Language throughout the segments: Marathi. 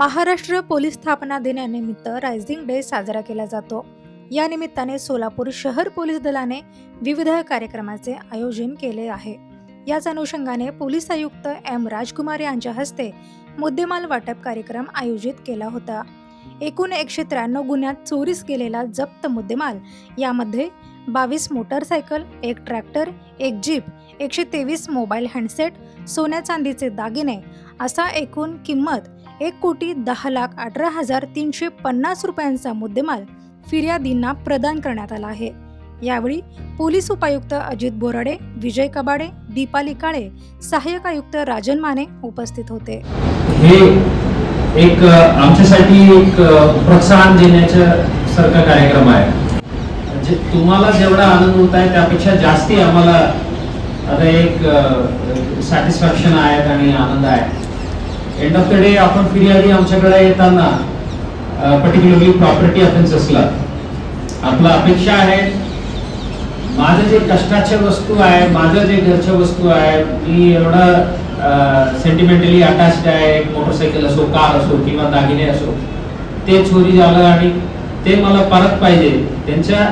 महाराष्ट्र पोलीस स्थापना दिनानिमित्त रायझिंग डे साजरा केला जातो. या निमित्ताने सोलापूर शहर पोलीस दलाने विविध कार्यक्रमाचे आयोजन केले आहे. याच अनुषंगाने पोलीस आयुक्त एम राजकुमार यांच्या हस्ते मुद्देमाल वाटप कार्यक्रम आयोजित केला होता. एकूण एकशे त्र्याण्णव गुन्ह्यात चोरीस गेलेला जप्त मुद्देमाल यामध्ये बावीस मोटरसायकल एक ट्रॅक्टर एक जीप एकशे तेवीस मोबाईल हँडसेट सोन्या चांदीचे दागिने असा एकूण किंमत एक कोटी दहा लाख अठरा हजार तीनशे पन्नास रुपयांचा मुद्देमाल फिर्यादींना प्रदान करण्यात आला आहे. यावेळी पोलीस उपायुक्त अजित बोराडे विजय कबाडे दीपाली काळे सहाय्यक आयुक्त राजन माने उपस्थित होते. हे एक आमच्यासाठी एक प्रोत्साहन देण्याच्या सारखा कार्यक्रम आहे. जे तुम्हाला जेवढा आनंद होत आहे त्यापेक्षा जास्ती आम्हाला आता एक सॅटिस्फॅक्शन आहे आणि आनंद आहे. एंड ऑफ द डे आपण फिर्यादी आमच्याकडे येताना पर्टिक्युलरली प्रॉपर्टी ऑफेन्सेसला आपला अपेक्षा आहे माझं जे कष्टाच्या वस्तू आहे माझं जे घरच्या वस्तू आहे मी एवढं सेंटिमेंटली अटॅच्ड आहे मोटरसायकल असो कार असो किंवा दागिने असो ते चोरी झालं आणि ते मला परत पाहिजे. त्यांच्या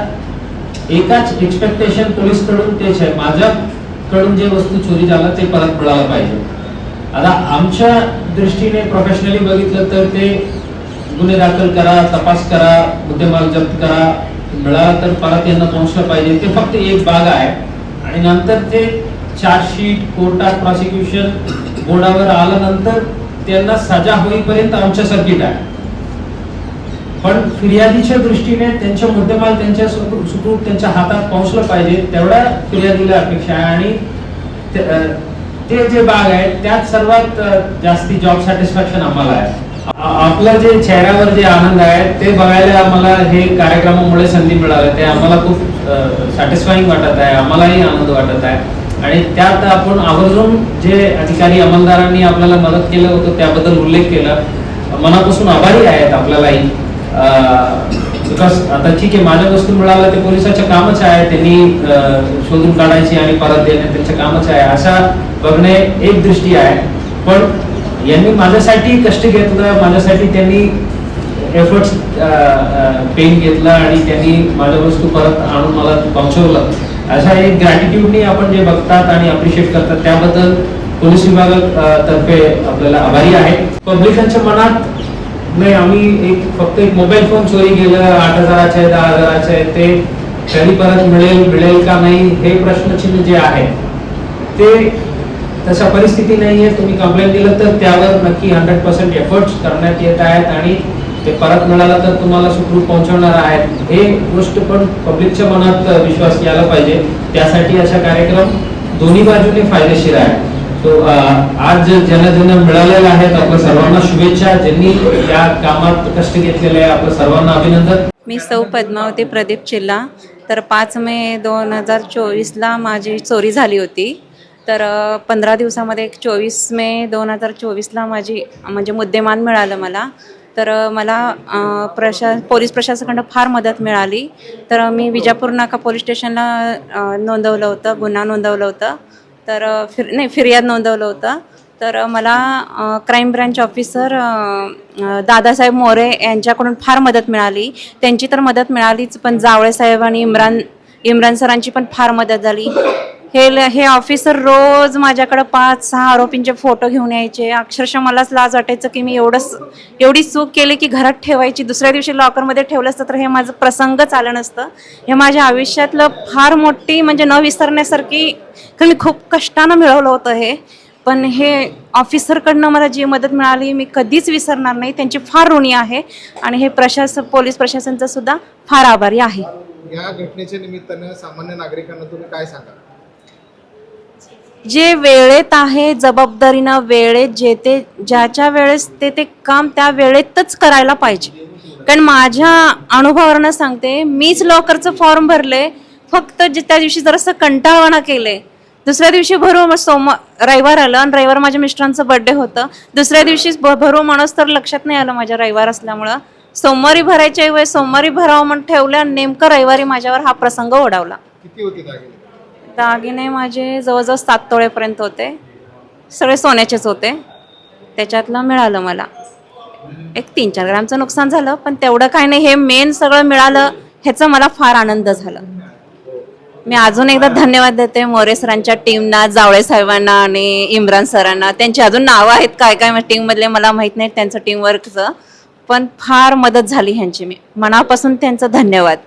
एकाच एक्सपेक्टेशन पोलीसकडून तेच आहे. माझ्याकडून जे वस्तू चोरी झालं ते परत मिळालं पाहिजे. आता आमच्या दृष्टीने प्रोफेशनली बघितलं तर ते गुन्हे दाखल करा तपास करा मुद्देमाल जप्त करा. मिळाला तर परत यांना पोहोचलं पाहिजे. ते फक्त एक भाग आहे. आणि नंतर ते चार्जशीट कोर्टात प्रॉसिक्युशन बोर्डावर आल्यानंतर त्यांना सजा होईपर्यंत आमच्या सर्किट आहे. पण फिर्यादीच्या दृष्टीने त्यांच्या मुद्देमाल त्यांच्या सुखरूप त्यांच्या हातात पोहोचलं पाहिजे तेवढ्या फिर्यादीला अपेक्षा आहे. आणि ते जे भाग आहेत त्यात सर्वात जास्ती जॉब सॅटिस्फॅक्शन आम्हाला आहे. आपला आपलं जे चेहऱ्यावर जे आनंद आहे ते बघायला आम्हाला हे कार्यक्रमामुळे संधी मिळाली. ते आम्हाला खूप सॅटिस्फाईंग वाटत आहे आम्हालाही आनंद वाटत आहे. आणि त्यात आपण आवर्जून जे अधिकारी अंमलदारांनी आपल्याला मदत केलं होतं त्याबद्दल उल्लेख केला. मनापासून आभारी आहेत आपल्यालाही. बिकॉज आता ठीक आहे माझ्या वस्तू मिळालं ते पोलिसाचं कामच आहे. त्यांनी शोधून काढायची आणि परत देणे त्यांचं कामच आहे. असा बघणे एक दृष्टी आहे. पण यांनी माझ्यासाठी कष्ट घेतलं माझ्यासाठी त्यांनी एफर्ट्स पेन घेतला आणि त्यांनी माझ्या वस्तू परत आणून मला पोहोचवलं अशा एक ग्रॅटिट्यूडनी आपण जे बघतात आणि अप्रिशिएट करतात त्याबद्दल पोलीस विभागातर्फे आपल्याला आभारी आहे. पब्लिकांच्या मनात नाही आम्ही एक फक्त एक मोबाईल फोन चोरी केलं आठ हजाराचे दहा हजाराचे ते कधी परत मिळेल मिळेल का नाही हे प्रश्नचिन्ह जे आहे ते तशा परिस्थिती नाहीये. तुम्ही कंप्लेंट दिलं तर त्यावर नक्की हंड्रेड पर्सेंट एफर्ट्स करण्यात येत आहेत आणि ते परत मिळालं तर तुम्हाला सुखरूप पोहोचवणार आहेत. हे गोष्ट पण पब्लिकच्या मनात विश्वास यायला पाहिजे. त्यासाठी अशा कार्यक्रम दोन्ही बाजूने फायदेशीर आहे तो आज ज्यांना ज्यांना मिळालेला आहेत आपल्या सर्वांना शुभेच्छा. ज्यांनी या कामात कष्ट घेतलेले आहे आपल्या सर्वांना अभिनंदन. मी सौ पद्मावती प्रदीप चिल्ला. तर पाच मे दोन हजार चोवीसला माझी चोरी झाली होती. तर पंधरा दिवसामध्ये एक चोवीस मे दोन हजार चोवीसला माझी म्हणजे मुद्देमान मिळालं मला. तर मला प्रशा पोलीस प्रशासनाकडं फार मदत मिळाली. तर मी विजापूर नाका पोलीस स्टेशनला नोंदवलं होतं गुन्हा नोंदवलं होतं. तर फिर नाही फिर्याद नोंदवलं होतं. तर मला crime branch officer Dadasaheb More यांच्याकडून फार मदत मिळाली. त्यांची तर मदत मिळालीच पण जावळे साहेब आणि इम्रान इम्रान सरांची पण फार मदत झाली. हे ल- हे ऑफिसर रोज माझ्याकडे पाच सहा आरोपींचे फोटो घेऊन यायचे. अक्षरशः मलाच लाज वाटायचं की मी एवढंच एवढी चूक केली की घरात ठेवायची. दुसऱ्या दिवशी लॉकरमध्ये ठेवलं असतं तर हे माझं प्रसंगच आलं नसतं. हे माझ्या आयुष्यातलं फार मोठी म्हणजे न विसरण्यासारखी कारण मी खूप कष्टानं मिळवलं होतं हे. पण हे ऑफिसरकडनं मला जी मदत मिळाली मी कधीच विसरणार नाही. त्यांची फार ऋणी आहे. आणि हे प्रशासन पोलीस प्रशासनचं सुद्धा फार आभारी आहे. या घटनेच्या निमित्तानं सामान्य नागरिकांना तुम्ही काय सांगा जे वेळेत आहे जबाबदारीनं वेळेत जे ते ज्याच्या वेळेस ते ते काम त्या वेळेतच करायला पाहिजे. कारण माझ्या अनुभवावरनं सांगते मीच लॉकरचं फॉर्म भरले फक्त जे त्या दिवशी जरासं कंटाळवाणा केले. दुसऱ्या दिवशी भरू मग सोम रविवार आलं आणि रविवार माझ्या मिस्टरांचं बर्थडे होतं. दुसऱ्या दिवशी भरू माणूस तर लक्षात नाही आलं माझ्या रविवार असल्यामुळं. सोमवारी भरायच्या वेळेस सोमवारी भरावं म्हणून ठेवलं आणि नेमकं रविवारी माझ्यावर हा प्रसंग ओढावला. किती होते दागिने माझे जवळजवळ सात तोळेपर्यंत होते. सगळे सोन्याचेच होते. त्याच्यातलं मिळालं मला. एक तीन चार ग्रामचं नुकसान झालं पण तेवढं काय नाही. हे मेन सगळं मिळालं ह्याचा मला फार आनंद झाला. मी अजून एकदा धन्यवाद देते मोरे सरांच्या टीमना जावळे साहेबांना आणि इम्रान सरांना. त्यांची अजून नावं आहेत काय काय टीममधले मला माहीत नाही त्यांचं टीमवर्कचं पण फार मदत झाली ह्यांची मी. मनापासून त्यांचं धन्यवाद.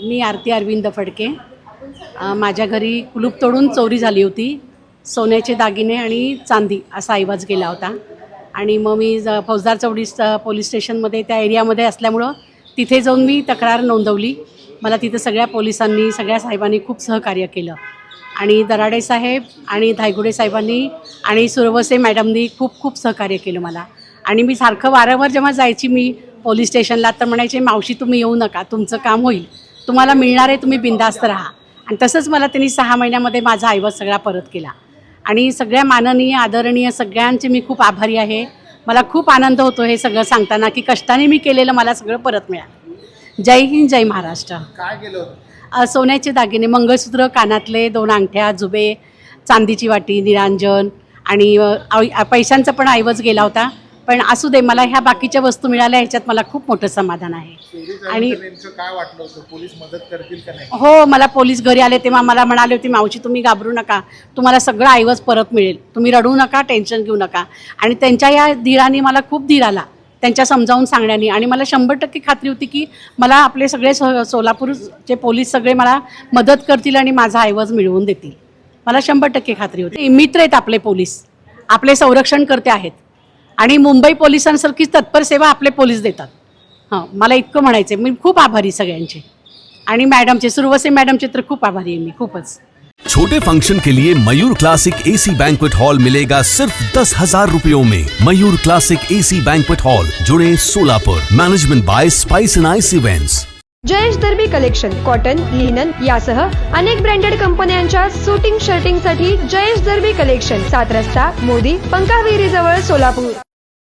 मी आरती अरविंद फडके. माझ्या घरी कुलूप तोडून चोरी झाली होती. सोन्याचे दागिने आणि चांदी असा ऐवाज गेला होता. आणि मग मी ज- फौजदार चौडी पोलीस स्टेशनमध्ये त्या एरियामध्ये असल्यामुळं तिथे जाऊन मी तक्रार नोंदवली. मला तिथं सगळ्या पोलिसांनी सगळ्या साहेबांनी खूप सहकार्य केलं. आणि दराडे साहेब आणि धायगुडे साहेबांनी आणि सुरवसे मॅडमनी खूप खूप सहकार्य केलं मला. आणि मी सारखं वारंवार जेव्हा जायची मी पोलीस स्टेशनला तर म्हणायचे मावशी तुम्ही येऊ नका. तुमचं काम होईल. तुम्हाला मिळणार आहे तुम्ही बिंदास्त राहा. आणि तसंच मला त्यांनी सहा महिन्यामध्ये माझा ऐवज सगळा परत केला. आणि सगळ्या माननीय आदरणीय सगळ्यांचे मी खूप आभारी आहे. मला खूप आनंद होतो हे सगळं सांगताना की कष्टाने मी केलेलं मला सगळं परत मिळालं. जय हिंद जय महाराष्ट्र. काय केलं सोन्याचे दागिने मंगळसूत्र कानातले दोन अंगठ्या जुबे चांदीची वाटी निरांजन आणि पैशांचा पण ऐवज गेला होता. पण असू दे मला ह्या बाकीच्या वस्तू मिळाल्या ह्याच्यात मला खूप मोठं समाधान आहे. आणि- काय वाटलं होतं? पोलीस मदत करतील का नाही? हो मला पोलीस घरी आले तेव्हा मला म्हणाले होते मावशी तुम्ही घाबरू नका. तुम्हाला सगळं ऐवज परत मिळेल. तुम्ही रडू नका टेन्शन घेऊ नका. आणि त्यांच्या या धीराने मला खूप धीर आला त्यांच्या समजावून सांगण्याने. आणि मला शंभर टक्के खात्री होती की मला आपले सगळे सो सोलापूरचे पोलीस सगळे मला मदत करतील आणि माझा ऐवज मिळवून देतील. मला शंभर टक्के खात्री होती. मित्र आहेत आपले पोलीस. आपले संरक्षण करते आहेत. आणि मुंबई पोलिसांसारखीच तत्पर सेवा आपले पोलीस देतात. हां मला इतकं म्हणायचं आहे मी खूप आभारी सगळ्यांचे. आणि मॅडमचे सुरवसे मॅडमचे तर खूप आभारी आहे मी खूपच. छोटे फंक्शन के लिए Mayur classic AC banquet hall मिलेगा सिर्फ दस हजार रूपयों में। Mayur classic AC banquet hall जुड़े Solapur. Management by Spice and Ice events Jayesh Darbi collection cotton linen यासह अनेक ब्रँडेड कंपन्यांच्या सुटिंग शर्टिंगसाठी जयेश दर्बी कलेक्शन सात रस्ता मोदी पंकाविहिरी जवळ सोलापूर.